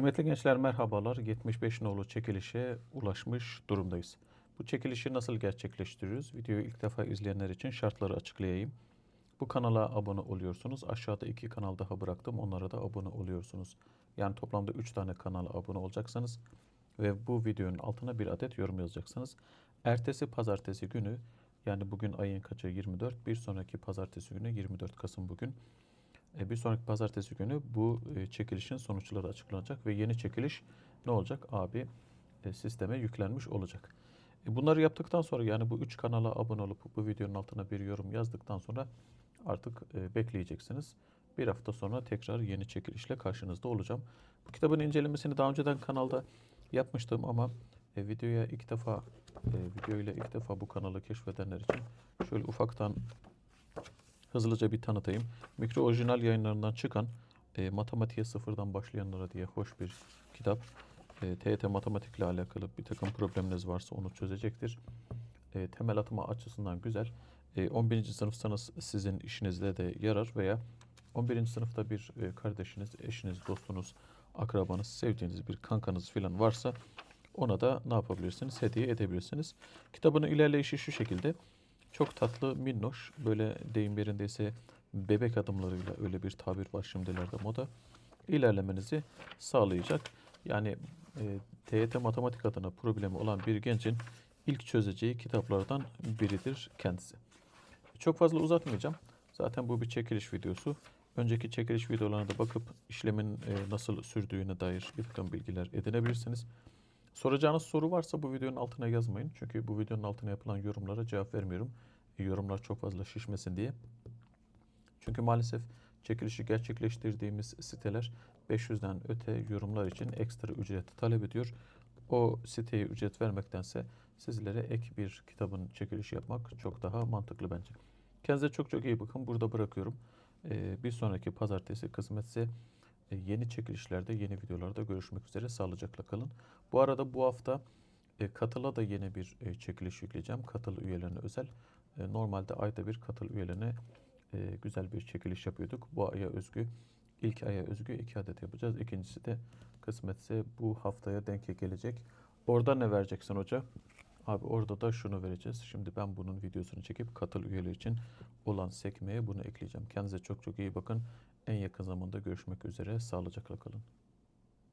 Kıymetli gençler merhabalar. 75 nolu çekilişe ulaşmış durumdayız. Bu çekilişi nasıl gerçekleştiriyoruz? Videoyu ilk defa izleyenler için şartları açıklayayım. Bu kanala abone oluyorsunuz. Aşağıda iki kanal daha bıraktım. Onlara da abone oluyorsunuz. Yani toplamda 3 tane kanala abone olacaksınız. Ve bu videonun altına bir adet yorum yazacaksınız. Ertesi pazartesi günü yani bugün ayın kaçı 24. Bir sonraki pazartesi günü 24 Kasım bugün. E, bir sonraki pazartesi günü bu e, çekilişin sonuçları açıklanacak ve yeni çekiliş ne olacak? Abi e, sisteme yüklenmiş olacak. Bunları yaptıktan sonra yani bu üç kanala abone olup bu videonun altına bir yorum yazdıktan sonra artık bekleyeceksiniz. Bir hafta sonra tekrar yeni çekilişle karşınızda olacağım. Bu kitabın incelemesini daha önceden kanalda yapmıştım ama videoya ilk defa videoyla ilk defa bu kanalı keşfedenler için şöyle ufaktan hızlıca bir tanıtayım. Mikro orijinal yayınlarından çıkan e, matematiğe sıfırdan başlayanlara diye hoş bir kitap. E, TYT matematikle alakalı bir takım problemleriniz varsa onu çözecektir. E, temel atma açısından güzel. E, 11. sınıfsanız sizin işinizde de yarar veya 11. sınıfta bir e, kardeşiniz, eşiniz, dostunuz, akrabanız, sevdiğiniz bir kankanız falan varsa ona da ne yapabilirsiniz? Hediye edebilirsiniz. Kitabın ilerleyişi şu şekilde. Çok tatlı, minnoş, böyle deyim yerindeyse bebek adımlarıyla öyle bir tabir var şimdilerde moda. ilerlemenizi sağlayacak. Yani e, TYT matematik adına problemi olan bir gencin ilk çözeceği kitaplardan biridir kendisi. Çok fazla uzatmayacağım. Zaten bu bir çekiliş videosu. Önceki çekiliş videolarına da bakıp işlemin e, nasıl sürdüğüne dair takım bilgiler edinebilirsiniz. Soracağınız soru varsa bu videonun altına yazmayın. Çünkü bu videonun altına yapılan yorumlara cevap vermiyorum. E, yorumlar çok fazla şişmesin diye. Çünkü maalesef çekilişi gerçekleştirdiğimiz siteler 500'den öte yorumlar için ekstra ücret talep ediyor. O siteye ücret vermektense sizlere ek bir kitabın çekilişi yapmak çok daha mantıklı bence. Kendinize çok çok iyi bakın. Burada bırakıyorum. Ee, bir sonraki pazartesi kısmetse yeni çekilişlerde, yeni videolarda görüşmek üzere. Sağlıcakla kalın. Bu arada bu hafta e, Katıl'a da yeni bir e, çekiliş yükleyeceğim. Katıl üyelerine özel. E, Normalde ayda bir Katıl üyelerine e, güzel bir çekiliş yapıyorduk. Bu aya özgü, ilk aya özgü iki adet yapacağız. İkincisi de kısmetse bu haftaya denk gelecek. Orada ne vereceksin hoca? Abi orada da şunu vereceğiz. Şimdi ben bunun videosunu çekip katıl üyeleri için olan sekmeye bunu ekleyeceğim. Kendinize çok çok iyi bakın. En yakın zamanda görüşmek üzere. Sağlıcakla kalın.